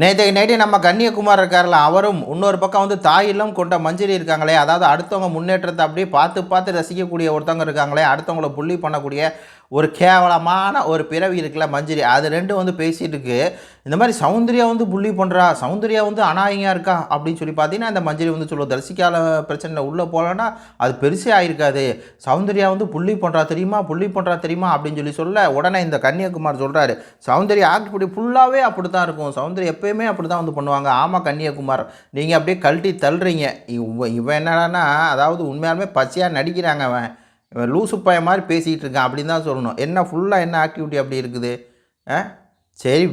நேற்று நைட்டு நம்ம கன்னியகுமார் இருக்கார்ல அவரும் இன்னொரு பக்கம் வந்து தாயிலும் கொண்ட மஞ்சரி இருக்காங்களே அதாவது அடுத்தவங்க முன்னேற்றத்தை அப்படியே பார்த்து பார்த்து ரசிக்கக்கூடிய ஒருத்தவங்க இருக்காங்களே அடுத்தவங்களை புள்ளி பண்ணக்கூடிய ஒரு கேவலமான ஒரு பிறவி இருக்குல்ல மஞ்சரி அது ரெண்டும் வந்து பேசிகிட்டு இருக்கு. இந்த மாதிரி சௌந்தர்யா வந்து புள்ளி பண்ணுறா சௌந்தர்யா வந்து அநாயகியாக இருக்கா அப்படின்னு சொல்லி பார்த்தீங்கன்னா இந்த மஞ்சரி வந்து சொல்லுவோம் தரிசிக்கால பிரச்சனை உள்ளே போகலன்னா அது பெருசே ஆயிருக்காது. சௌந்தர்யா வந்து புள்ளி பண்ணுறா தெரியுமா புள்ளி பண்ணுறா தெரியுமா அப்படின்னு சொல்லி சொல்ல உடனே இந்த கன்னியாகுமார் சொல்கிறாரு சௌந்தர்யா ஆக்ட் இப்படி ஃபுல்லாகவே அப்படி தான் இருக்கும். சௌந்தர்யா எப்பயுமே அப்படி தான் வந்து பண்ணுவாங்க. ஆமாம் கன்னியாகுமார் நீங்கள் அப்படியே கழட்டி தள்ளுறீங்க. இவன் என்னடான்னா அதாவது உண்மையாலுமே பச்சையாக நடிக்கிறாங்க அவன். இவன் லூசு பையன் மாதிரி பேசிகிட்டு இருக்கான் அப்படின்னு தான் சொல்லணும். என்ன ஃபுல்லாக என்ன ஆக்டிவிட்டி அப்படி இருக்குது? ஆ? சரி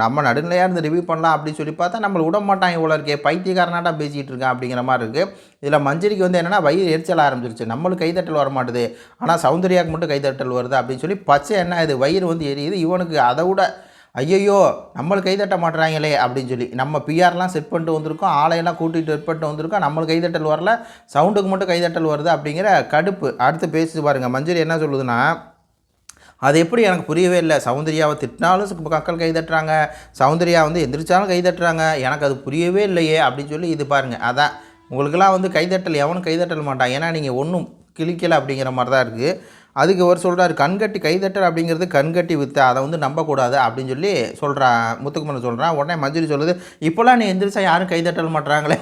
நம்ம நடுநிலையாக இருந்து ரிவ்யூ பண்ணலாம் அப்படின்னு சொல்லி பார்த்தா நம்மளை விட மாட்டான் இவ்வளோ இருக்கே. பைத்தியக்காரனாட்டா பேசிகிட்டு இருக்கான் அப்படிங்கிற மாதிரி இருக்குது இதில் மஞ்சரிக்கு வந்து என்னென்னா வயிறு எரிச்சல் ஆரம்பிச்சிருச்சு. நம்மளுக்கு கைதட்டல் வர மாட்டுது ஆனால் சௌந்தர்யாவுக்கு மட்டும் கைதட்டல் வருது அப்படின்னு சொல்லி பச்சை என்ன இது வயிறு வந்து எரியுது. இவனுக்கு அதை விட ஐயையோ நம்மளை கைதட்ட மாட்டுறாங்களே அப்படின்னு சொல்லி. நம்ம பிஆர்லாம் செட் பண்ணிட்டு வந்திருக்கோம். ஆளையெல்லாம் கூட்டிகிட்டு செட் பண்ணிட்டு வந்திருக்கோம். நம்மளுக்கு கைதட்டல் வரல. சவுண்டுக்கு மட்டும் கைதட்டல் வருது அப்படிங்கிற கடுப்பு. அடுத்து பேசி பாருங்கள் மஞ்சரி என்ன சொல்லுதுன்னா அது எப்படி எனக்கு புரியவே இல்லை. சௌந்தர்யாவை திட்டினாலும் மக்கள் கை தட்டுறாங்க சௌந்தர்யா வந்து எந்திரிச்சாலும் கை தட்டுறாங்க எனக்கு அது புரியவே இல்லையே அப்படின்னு சொல்லி இது பாருங்கள் அதான். உங்களுக்கெல்லாம் வந்து கைதட்டல். எவனும் கைதட்டல் மாட்டான். ஏன்னா நீங்கள் ஒன்றும் கிழிக்கலை அப்படிங்கிற மாதிரி தான் இருக்குது அதுக்கு அவர் சொல்கிறாரு கண்கட்டி கைதட்டல் அப்படிங்கிறது கண்கட்டி வித்து அதை வந்து நம்பக்கூடாது அப்படின்னு சொல்லி சொல்கிறான் முத்துக்குமரன் சொல்கிறான் உடனே மஞ்சுரி சொல்லுது இப்போல்லாம் நீ எந்திரிச்சா யாரும் கைதட்டல் மாட்டுறாங்களே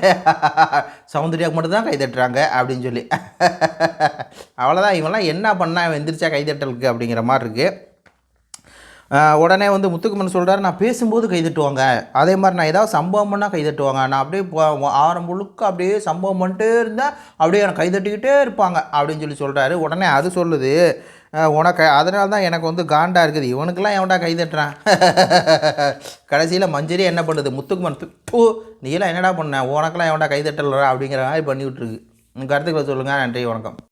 சௌந்தர்யாவுக்கு மட்டும்தான் கைதட்டுறாங்க அப்படின்னு சொல்லி. அவ்வளோதான் இவன்லாம் என்ன பண்ணால் எந்திரிச்சா கைதட்டலுக்கு அப்படிங்கிற மாதிரி இருக்குது உடனே வந்து முத்துக்குமன் சொல்கிறார் நான் பேசும்போது கைதட்டுவாங்க. அதே மாதிரி நான் ஏதாவது சம்பவம் பண்ணால் கைதட்டுவாங்க. நான் அப்படியே ஆரம் முழுக்க அப்படியே சம்பவம் பண்ணிட்டே இருந்தால் அப்படியே எனக்கு கைதட்டிக்கிட்டே இருப்பாங்க. அப்படின்னு சொல்லி சொல்கிறாரு உடனே அது சொல்லுது. உனக்கு அதனால தான் எனக்கு வந்து காண்டாக இருக்குது. இவனுக்கெல்லாம் எவன்டா கைதட்டுறான்? கடைசியில் மஞ்சரி என்ன பண்ணுது? முத்துக்குமன் பூ நீலாம் என்னடா பண்ண? உனக்கெல்லாம் எவன்டா கைதட்டல் அப்படிங்கிற மாதிரி பண்ணிவிட்ருக்கு உங்கள் கருத்துக்களை சொல்லுங்கள் நன்றி வணக்கம்.